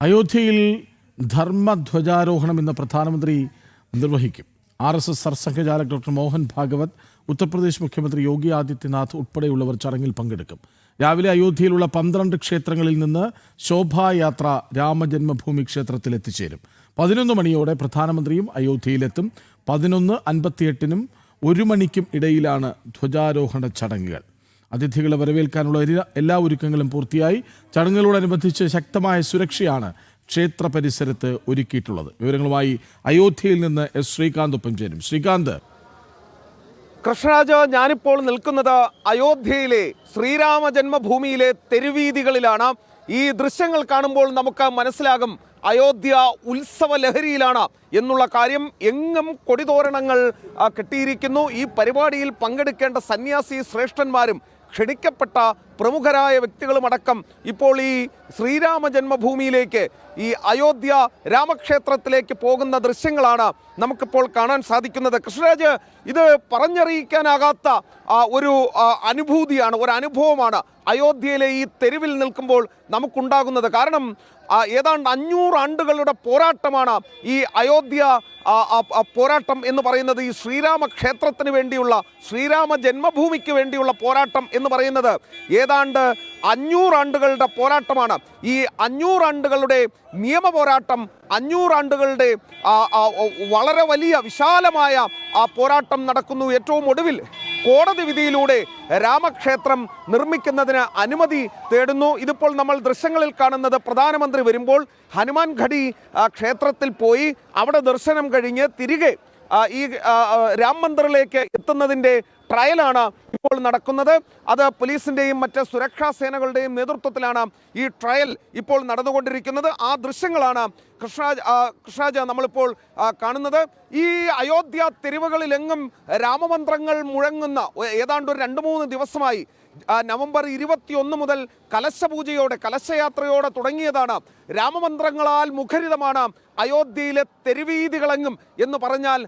അയോധ്യയിൽ ധർമ്മധ്വജാരോഹണം ഇന്ന് പ്രധാനമന്ത്രി നിർവഹിക്കും. R S S Sarsanghchalak doctor Mohan Bhagwat Uttar Pradesh മുഖ്യമന്ത്രി യോഗി ആദിത്യനാഥ് ഉൾപ്പെടെയുള്ളവർ ചടങ്ങിൽ പങ്കെടുക്കും. രാവിലെ അയോധ്യയിലുള്ള പന്ത്രണ്ട് ക്ഷേത്രങ്ങളിൽ നിന്ന് ശോഭായാത്ര രാമജന്മഭൂമി ക്ഷേത്രത്തിൽ എത്തിച്ചേരും പതിനൊന്ന് മണിയോടെ പ്രധാനമന്ത്രിയും അയോധ്യയിലെത്തും. പതിനൊന്ന് അൻപത്തിയെട്ടിനും ഒരു മണിക്കും ഇടയിലാണ് ധ്വജാരോഹണ ചടങ്ങുകൾ. അതിഥികളെ വരവേൽക്കാനുള്ള എല്ലാ- ഒരുക്കങ്ങളും പൂർത്തിയായി. ചടങ്ങുകളോടനുബന്ധിച്ച് ശക്തമായ സുരക്ഷയാണ് ക്ഷേത്ര പരിസരത്ത് ഒരുക്കിയിട്ടുള്ളത്. വിവരങ്ങളുമായി അയോധ്യയിൽ നിന്ന് എസ് ശ്രീകാന്ത് ഒപ്പം ചേരും ശ്രീകാന്ത്. കൃഷ്ണരാജ ഞാനിപ്പോൾ നിൽക്കുന്നത് അയോധ്യയിലെ ശ്രീരാമ ജന്മഭൂമിയിലെ തെരുവീതികളിലാണ്. ഈ ദൃശ്യങ്ങൾ കാണുമ്പോൾ നമുക്ക് മനസ്സിലാകും അയോധ്യ ഉത്സവ ലഹരിയിലാണ് എന്നുള്ള കാര്യം. എങ്ങും കൊടിതോരണങ്ങൾ കെട്ടിയിരിക്കുന്നു. ഈ പരിപാടിയിൽ പങ്കെടുക്കേണ്ട സന്യാസി ശ്രേഷ്ഠന്മാരും ക്ഷണിക്കപ്പെട്ട പ്രമുഖരായ വ്യക്തികളുമടക്കം ഇപ്പോൾ ഈ ശ്രീരാമ ജന്മഭൂമിയിലേക്ക് ഈ അയോധ്യ രാമക്ഷേത്രത്തിലേക്ക് പോകുന്ന ദൃശ്യങ്ങളാണ് നമുക്കിപ്പോൾ കാണാൻ സാധിക്കുന്നത്. കൃഷ്ണരാജ് ഇത് പറഞ്ഞറിയിക്കാനാകാത്ത ഒരു അനുഭൂതിയാണ് ഒരു അനുഭവമാണ് അയോധ്യയിലെ ഈ തെരുവിൽ നിൽക്കുമ്പോൾ നമുക്കുണ്ടാകുന്നത്. കാരണം ഏതാണ്ട് അഞ്ഞൂറ് ആണ്ടുകളുടെ പോരാട്ടമാണ് ഈ അയോധ്യ പോരാട്ടം എന്ന് പറയുന്നത്. ഈ ശ്രീരാമ ക്ഷേത്രത്തിന് വേണ്ടിയുള്ള ശ്രീരാമ ജന്മഭൂമിക്ക് വേണ്ടിയുള്ള പോരാട്ടം എന്ന് പറയുന്നത്. ഏതാണ്ട് അഞ്ഞൂറാണ്ടുകളുടെ പോരാട്ടമാണ്. ഈ അഞ്ഞൂറാണ്ടുകളുടെ നിയമ പോരാട്ടം അഞ്ഞൂറാണ്ടുകളുടെ വളരെ വലിയ വിശാലമായ ആ പോരാട്ടം നടക്കുന്നു. ഏറ്റവും ഒടുവിൽ കോടതി വിധിയിലൂടെ രാമക്ഷേത്രം നിർമ്മിക്കുന്നതിന് അനുമതി തേടുന്നു. ഇതിപ്പോൾ നമ്മൾ ദൃശ്യങ്ങളിൽ കാണുന്നത് പ്രധാനമന്ത്രി വരുമ്പോൾ ഹനുമാൻ ഘടി ക്ഷേത്രത്തിൽ പോയി അവിടെ ദർശനം കഴിഞ്ഞ് തിരികെ ഈ രാം മന്ദിറിലേക്ക് എത്തുന്നതിന്റെ ട്രയലാണ് ഇപ്പോൾ നടക്കുന്നത്. അത് പോലീസിന്റെയും മറ്റ് സുരക്ഷാ സേനകളുടെയും നേതൃത്വത്തിലാണ് ഈ ട്രയൽ ഇപ്പോൾ നടന്നുകൊണ്ടിരിക്കുന്നത്. ആ ദൃശ്യങ്ങളാണ് കൃഷ്ണരാജ് കൃഷ്ണരാജ് നമ്മളിപ്പോൾ കാണുന്നത്. ഈ അയോധ്യ തെരുവുകളിലെങ്ങും രാമമന്ത്രങ്ങൾ മുഴങ്ങുന്ന ഏതാണ്ട് ഒരു രണ്ട് മൂന്ന് ദിവസമായി നവംബർ ഇരുപത്തിയൊന്ന് മുതൽ കലശപൂജയോടെ കലശയാത്രയോടെ തുടങ്ങിയതാണ് രാമമന്ത്രങ്ങളാൽ മുഖരിതമാണ് അയോധ്യയിലെ തെരുവീതികളെങ്ങും എന്ന് പറഞ്ഞാൽ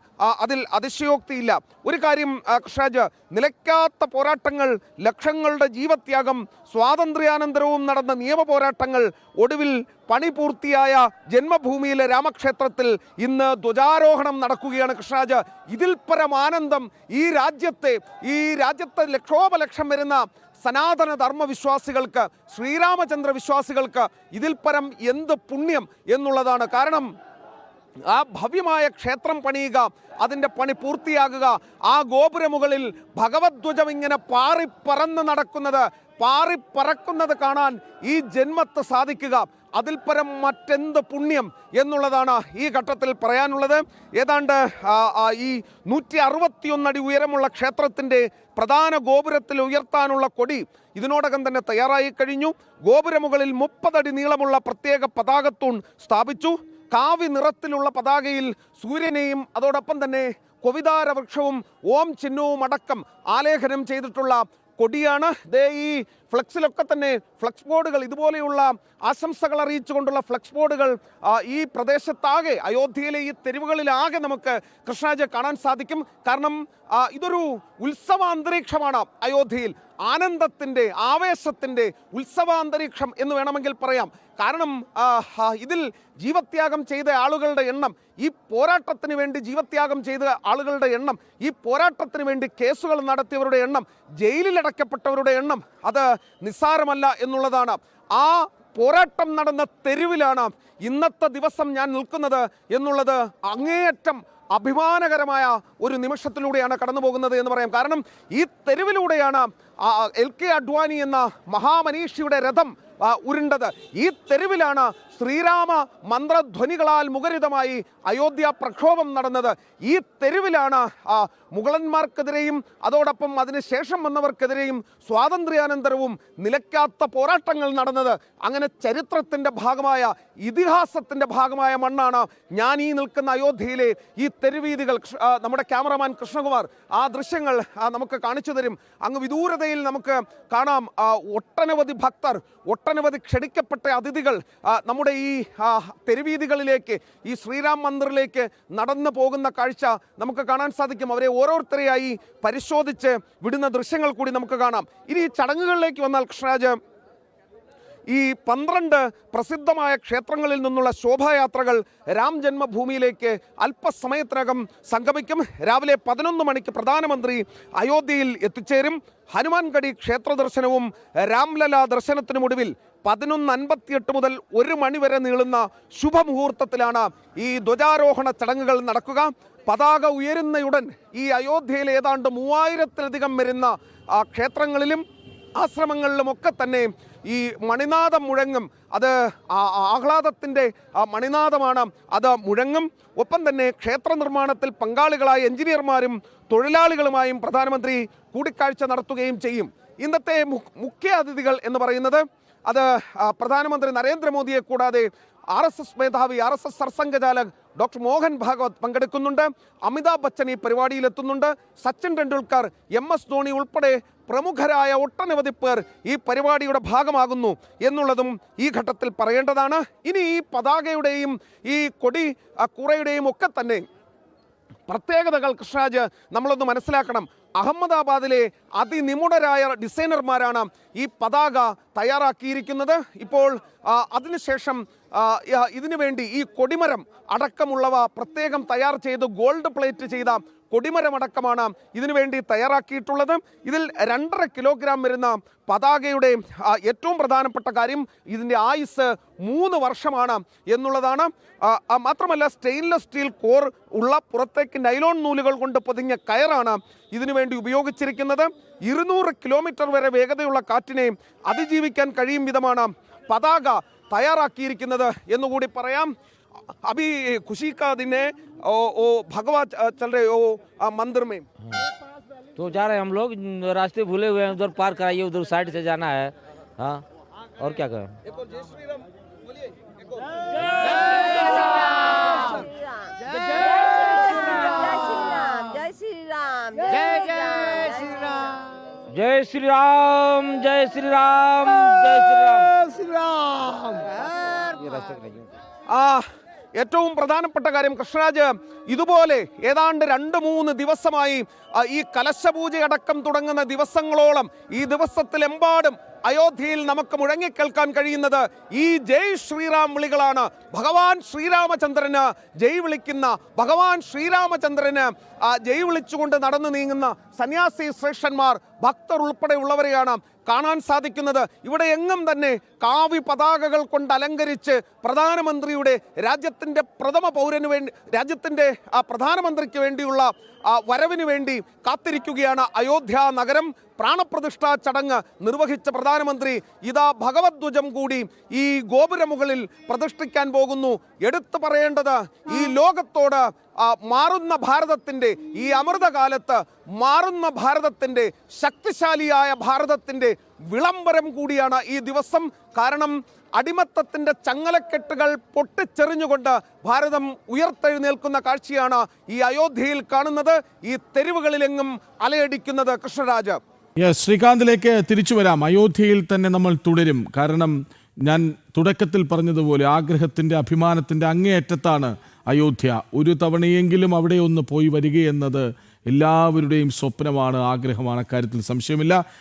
അതിൽ അതിശയോക്തിയില്ല. ഒരു കാര്യം കൃഷ്ണരാജ് നിലയ്ക്കാത്ത പോരാട്ടങ്ങൾ ലക്ഷങ്ങളുടെ ജീവത്യാഗം സ്വാതന്ത്ര്യാനന്തരവും നടന്ന നിയമ പോരാട്ടങ്ങൾ ഒടുവിൽ പണി പൂർത്തിയായ ജന്മഭൂമിയിലെ രാമക്ഷേത്രത്തിൽ ഇന്ന് ധ്വജാരോഹണം നടക്കുകയാണ് കൃഷ്ണരാജ്. ഇതിൽ പരമാനന്ദം ഈ രാജ്യത്തെ ഈ രാജ്യത്തെ ലക്ഷോപലക്ഷം വരുന്ന സനാതന ധർമ്മവിശ്വാസികൾക്ക് ശ്രീരാമചന്ദ്ര വിശ്വാസികൾക്ക് ഇതിൽ പരം എന്ത് പുണ്യം എന്നുള്ളതാണ്. കാരണം ആ ഭവ്യമായ ക്ഷേത്രം പണിയുക അതിന്റെ പണി പൂർത്തിയാകുക ആ ഗോപുരമുകളിൽ ഭഗവത്വജം ഇങ്ങനെ പാറിപ്പറന്ന് നടക്കുന്നത് പാറിപ്പറക്കുന്നത് കാണാൻ ഈ ജന്മത്ത് സാധിക്കുക. അതിൽ പരം മറ്റെന്ത് പുണ്യം എന്നുള്ളതാണ് ഈ ഘട്ടത്തിൽ പറയാനുള്ളത്. ഏതാണ്ട് ഈ നൂറ്റി അറുപത്തിയൊന്നടി ഉയരമുള്ള ക്ഷേത്രത്തിന്റെ പ്രധാന ഗോപുരത്തിൽ ഉയർത്താനുള്ള കൊടി ഇതിനോടകം തന്നെ തയ്യാറായി കഴിഞ്ഞു. ഗോപുരമുകളിൽ മുപ്പതടി നീളമുള്ള പ്രത്യേക പതാകത്തൂൺ സ്ഥാപിച്ചു. കാവി നിറത്തിലുള്ള പതാകയിൽ സൂര്യനെയും അതോടൊപ്പം തന്നെ കൊവിതാര വൃക്ഷവും ഓം ചിഹ്നവും അടക്കം ആലേഖനം ചെയ്തിട്ടുള്ള കൊടിയാണ്. ദേ ഈ ഫ്ലക്സിലൊക്കെ തന്നെ ഫ്ലക്സ് ബോർഡുകൾ ഇതുപോലെയുള്ള ആശംസകൾ അറിയിച്ചുകൊണ്ടുള്ള ഫ്ലക്സ് ബോർഡുകൾ ഈ പ്രദേശത്താകെ അയോധ്യയിലെ ഈ തെരുവുകളിലാകെ നമുക്ക് കൃഷ്ണരാജ കാണാൻ സാധിക്കും. കാരണം ഇതൊരു ഉത്സവാന്തരീക്ഷമാണ് അയോധ്യയിൽ. ആനന്ദത്തിന്റെ ആവേശത്തിന്റെ ഉത്സവാന്തരീക്ഷം എന്ന് വേണമെങ്കിൽ പറയാം. കാരണം ഇതിൽ ജീവത്യാഗം ചെയ്ത ആളുകളുടെ എണ്ണം ഈ പോരാട്ടത്തിന് വേണ്ടി ജീവത്യാഗം ചെയ്ത ആളുകളുടെ എണ്ണം ഈ പോരാട്ടത്തിന് വേണ്ടി കേസുകൾ നടത്തിയവരുടെ എണ്ണം ജയിലിലടക്കപ്പെട്ടവരുടെ എണ്ണം അത് നിസ്സാരമല്ല എന്നുള്ളതാണ്. ആ പോരാട്ടം നടന്ന തെരുവിലാണ് ഇന്നത്തെ ദിവസം ഞാൻ നിൽക്കുന്നത് എന്നുള്ളത് അങ്ങേയറ്റം അഭിമാനകരമായ ഒരു നിമിഷത്തിലൂടെയാണ് കടന്നു പോകുന്നത് എന്ന് പറയാം. കാരണം ഈ തെരുവിലൂടെയാണ് എൽ കെ അഡ്വാനി എന്ന മഹാമനീഷിയുടെ രഥം ഉരുണ്ടത്. ഈ തെരുവിലാണ് ശ്രീരാമ മന്ത്രധ്വനികളാൽ മുഖരിതമായി അയോധ്യ പ്രക്ഷോഭം നടന്നത്. ഈ തെരുവിലാണ് മുഗളന്മാർക്കെതിരെയും അതോടൊപ്പം അതിനുശേഷം വന്നവർക്കെതിരെയും സ്വാതന്ത്ര്യാനന്തരവും നിലയ്ക്കാത്ത പോരാട്ടങ്ങൾ നടന്നത്. അങ്ങനെ ചരിത്രത്തിന്റെ ഭാഗമായ ഇതിഹാസത്തിന്റെ ഭാഗമായ മണ്ണാണ് ഞാൻ ഈ നിൽക്കുന്ന അയോധ്യയിലെ ഈ തെരുവീതികൾ. നമ്മുടെ ക്യാമറമാൻ കൃഷ്ണകുമാർ ആ ദൃശ്യങ്ങൾ നമുക്ക് കാണിച്ചു തരും. അങ്ങ് വിദൂരതയിൽ നമുക്ക് കാണാം ഒട്ടനവധി ഭക്തർ ഒട്ടനവധി ക്ഷണിക്കപ്പെട്ട അതിഥികൾ ആ, നമ്മുടെ ഈ തെരുവീതികളിലേക്ക് ഈ ശ്രീരാം മന്ദിറിലേക്ക് നടന്നു പോകുന്ന കാഴ്ച നമുക്ക് കാണാൻ സാധിക്കും. അവരെ ഓരോരുത്തരെയായി പരിശോധിച്ച് വിടുന്ന ദൃശ്യങ്ങൾ കൂടി നമുക്ക് കാണാം. ഇനി ഈ ചടങ്ങുകളിലേക്ക് വന്നാൽ കൃഷ്ണരാജ് ഈ പന്ത്രണ്ട് പ്രസിദ്ധമായ ക്ഷേത്രങ്ങളിൽ നിന്നുള്ള ശോഭായാത്രകൾ രാം ജന്മഭൂമിയിലേക്ക് അല്പസമയത്തിനകം സംഗമിക്കും. രാവിലെ പതിനൊന്ന് മണിക്ക് പ്രധാനമന്ത്രി അയോധ്യയിൽ എത്തിച്ചേരും. ഹനുമാൻഗഡി ക്ഷേത്ര ദർശനവും രാംലല ദർശനത്തിനുമൊടുവിൽ പതിനൊന്ന് അൻപത്തിയെട്ട് മുതൽ ഒരു മണിവരെ നീളുന്ന ശുഭമുഹൂർത്തത്തിലാണ് ഈ ധ്വജാരോഹണ ചടങ്ങുകൾ നടക്കുക. പതാക ഉയരുന്നയുടൻ ഈ അയോധ്യയിൽ ഏതാണ്ട് മൂവായിരത്തിലധികം വരുന്ന ക്ഷേത്രങ്ങളിലും ആശ്രമങ്ങളിലുമൊക്കെ തന്നെ ഈ മണിനാഥം മുഴങ്ങും. അത് ആഹ്ലാദത്തിന്റെ മണിനാഥമാണ്. അത് മുഴങ്ങും. ഒപ്പം തന്നെ ക്ഷേത്ര നിർമ്മാണത്തിൽ പങ്കാളികളായ എഞ്ചിനീയർമാരും തൊഴിലാളികളുമായും പ്രധാനമന്ത്രി കൂടിക്കാഴ്ച നടത്തുകയും ചെയ്യും. ഇന്നത്തെ മുഖ്യ അതിഥികൾ എന്ന് പറയുന്നത് അത് പ്രധാനമന്ത്രി നരേന്ദ്രമോദിയെ കൂടാതെ ആർ എസ് എസ് മേധാവി R S S Sarsanghchalak doctor Mohan Bhagwat പങ്കെടുക്കുന്നുണ്ട്. അമിതാഭ് ബച്ചൻ ഈ പരിപാടിയിൽ എത്തുന്നുണ്ട് സച്ചിൻ ടെണ്ടുൽക്കർ എം എസ് ധോണി ഉൾപ്പെടെ പ്രമുഖരായ ഒട്ടനവധി പേർ ഈ പരിപാടിയുടെ ഭാഗമാകുന്നു എന്നുള്ളതും ഈ ഘട്ടത്തിൽ പറയേണ്ടതാണ്. ഇനി ഈ പതാകയുടെയും ഈ കൊടി കുറയുടെയും ഒക്കെ തന്നെ പ്രത്യേകതകൾ കൃഷ്ണരാജ് നമ്മളൊന്ന് മനസ്സിലാക്കണം. അഹമ്മദാബാദിലെ അതിനിപുണരായ ഡിസൈനർമാരാണ് ഈ പതാക തയ്യാറാക്കിയിരിക്കുന്നത്. ഇപ്പോൾ അതിനുശേഷം ഇതിനു വേണ്ടി ഈ കൊടിമരം അടക്കമുള്ളവ പ്രത്യേകം തയ്യാർ ചെയ്ത് ഗോൾഡ് പ്ലേറ്റ് ചെയ്ത കൊടിമരമടക്കമാണ് ഇതിനുവേണ്ടി ഇതിനു തയ്യാറാക്കിയിട്ടുള്ളത്. ഇതിൽ രണ്ടര കിലോഗ്രാം വരുന്ന പതാകയുടെ ഏറ്റവും പ്രധാനപ്പെട്ട കാര്യം ഇതിന്റെ ആയുസ് മൂന്ന് വർഷമാണ് എന്നുള്ളതാണ്. മാത്രമല്ല സ്റ്റെയിൻലെസ് സ്റ്റീൽ കോർ ഉള്ള പുറത്തേക്ക് നൈലോൺ നൂലുകൾ കൊണ്ട് പൊതിഞ്ഞ കയറാണ് ഇതിനുവേണ്ടി ഉപയോഗിച്ചിരിക്കുന്നത്. ഇരുന്നൂറ് കിലോമീറ്റർ വരെ വേഗതയുള്ള കാറ്റിനെ അതിജീവിക്കാൻ കഴിയും വിധമാണ് പതാക തയ്യാറാക്കിയിരിക്കുന്നത് എന്നുകൂടി പറയാം അഭി ഖുഷി കാ ദിനെ ഓ ഓ ഭഗവാ ച- ചൽ रहे ओ आ, मंदिर में तो जा रहे हैं हम लोग रास्ते भूले हुए हैं उधर पार कराइए उधर साइड से जाना है हाँ और क्या करें जय श्री राम जय श्री राम जय श्री राम ये रास्ते कराइए ആ ഏറ്റവും പ്രധാനപ്പെട്ട കാര്യം കൃഷ്ണരാജ് ഇതുപോലെ ഏതാണ്ട് രണ്ട് മൂന്ന് ദിവസമായി ആ, ഈ കലശപൂജയടക്കം തുടങ്ങുന്ന ദിവസങ്ങളോളം ഈ ദിവസത്തിലെമ്പാടും അയോധ്യയിൽ നമുക്ക് മുഴങ്ങിക്കേൾക്കാൻ കഴിയുന്നത് ഈ ജയ് ശ്രീറാം വിളികളാണ്. ഭഗവാൻ ശ്രീരാമചന്ദ്രന് ജയ് വിളിക്കുന്ന ഭഗവാൻ ശ്രീരാമചന്ദ്രന് ജയ് വിളിച്ചുകൊണ്ട് നടന്നു നീങ്ങുന്ന സന്യാസി ശ്രേഷ്ഠന്മാർ ഭക്തർ ഉൾപ്പെടെയുള്ളവരെയാണ് കാണാൻ സാധിക്കുന്നത്. ഇവിടെ എങ്ങും തന്നെ കാവി പതാകകൾ കൊണ്ട് അലങ്കരിച്ച് പ്രധാനമന്ത്രിയുടെ രാജ്യത്തിന്റെ പ്രഥമ പൗരന് വേണ്ടി രാജ്യത്തിന്റെ ആ പ്രധാനമന്ത്രിക്ക് വേണ്ടിയുള്ള വരവിന് വേണ്ടി കാത്തിരിക്കുകയാണ് അയോധ്യ നഗരം. പ്രാണപ്രതിഷ്ഠാ ചടങ്ങ് നിർവഹിച്ച പ്രധാനമന്ത്രി ഇതാ ഭഗവത്വജം കൂടി ഈ ഗോപുരമുകളിൽ പ്രതിഷ്ഠിക്കാൻ പോകുന്നു. എടുത്തു പറയേണ്ടത് ഈ ലോകത്തോട് മാറുന്ന ഭാരതത്തിന്റെ ഈ അമൃതകാലത്ത് മാറുന്ന ഭാരതത്തിന്റെ ശക്തിശാലിയായ ഭാരതത്തിന്റെ വിളംബരം കൂടിയാണ് ഈ ദിവസം. കാരണം അടിമത്തത്തിന്റെ ചങ്ങലക്കെട്ടുകൾ പൊട്ടിച്ചെറിഞ്ഞുകൊണ്ട് ഭാരതം ഉയർത്തെഴുന്നേൽക്കുന്ന കാഴ്ചയാണ് ഈ അയോധ്യയിൽ കാണുന്നത്. ഈ തെരുവുകളിലെങ്ങും അലയടിക്കുന്നത് കൃഷ്ണരാജ്. ശ്രീകാന്തിലേക്ക് തിരിച്ചു വരാം. അയോധ്യയിൽ തന്നെ നമ്മൾ തുടരും. കാരണം ഞാൻ തുടക്കത്തിൽ പറഞ്ഞതുപോലെ ആഗ്രഹത്തിന്റെ അഭിമാനത്തിന്റെ അങ്ങേയറ്റത്താണ് അയോധ്യ. ഒരു തവണയെങ്കിലും അവിടെ ഒന്ന് പോയി വരികയെന്നത് എല്ലാവരുടെയും സ്വപ്നമാണ് ആഗ്രഹമാണ്. അക്കാര്യത്തിൽ സംശയമില്ല.